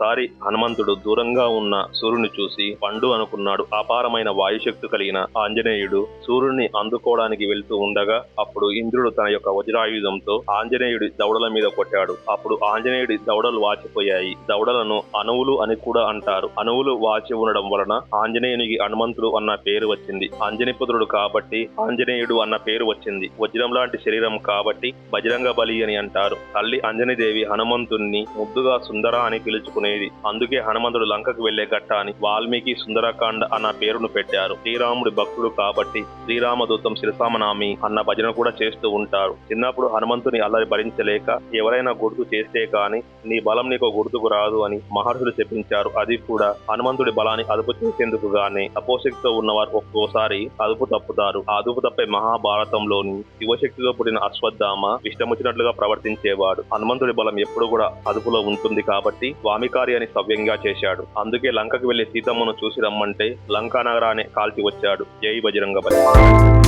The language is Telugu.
సారి హనుమంతుడు దూరంగా ఉన్న సూర్యుని చూసి పండు అనుకున్నాడు. అపారమైన వాయుశక్తి కలిగిన ఆంజనేయుడు సూర్యుడిని అందుకోవడానికి వెళ్తూ ఉండగా అప్పుడు ఇంద్రుడు తన యొక్క వజ్రాయుధంతో ఆంజనేయుడి దవడల మీద కొట్టాడు. అప్పుడు ఆంజనేయుడి దవడలు వాచిపోయాయి. దవడలను అణువులు అని కూడా అంటారు. అణువులు వాచి ఉండడం వలన ఆంజనేయునికి హనుమంతుడు అన్న పేరు వచ్చింది. ఆంజనేయపుత్రుడు కాబట్టి ఆంజనేయుడు అన్న పేరు వచ్చింది. వజ్రం లాంటి శరీరం కాబట్టి బజరంగ బలి అని అంటారు. తల్లి అంజనీదేవి హనుమంతుణ్ణి ముద్దుగా సుందర అని పిలుచుకునేది అందుకే హనుమంతుడు లంకకు వెళ్ళే ఘట్ట అని వాల్మీకి సుందరకాండ అన్న పేరును పెట్టారు. శ్రీరాముడి భక్తుడు కాబట్టి శ్రీరామదూతం శిరసామనామి అన్న భజన కూడా చేస్తూ ఉంటారు. చిన్నప్పుడు హనుమంతుని అల్లరి భరించలేక ఎవరైనా గుర్తు చేస్తే కాని నీ బలం నీకు గుర్తుకు రాదు అని మహర్షులు చెప్పించారు. అది కూడా హనుమంతుడి బలాన్ని అదుపు చేసేందుకు గాని అపోశక్తితో ఉన్నవారు ఒక్కోసారి అదుపు తప్పుతారు. ఆ అదుపు తప్పే మహాభారతంలోని శివశక్తితో పుట్టిన అశ్వత్థామ ఇష్టమొచ్చినట్లుగా ప్రవర్తించేవాడు. హనుమంతుడి బలం ఎప్పుడు కూడా అదుపులో ఉంటుంది కాబట్టి వామి అని సవ్యంగా చేశాడు. అందుకే లంకకు వెళ్ళి సీతమ్మను చూసి రమ్మంటే లంకా నగరాన్ని కాల్చి వచ్చాడు. జై బజరంగ బలి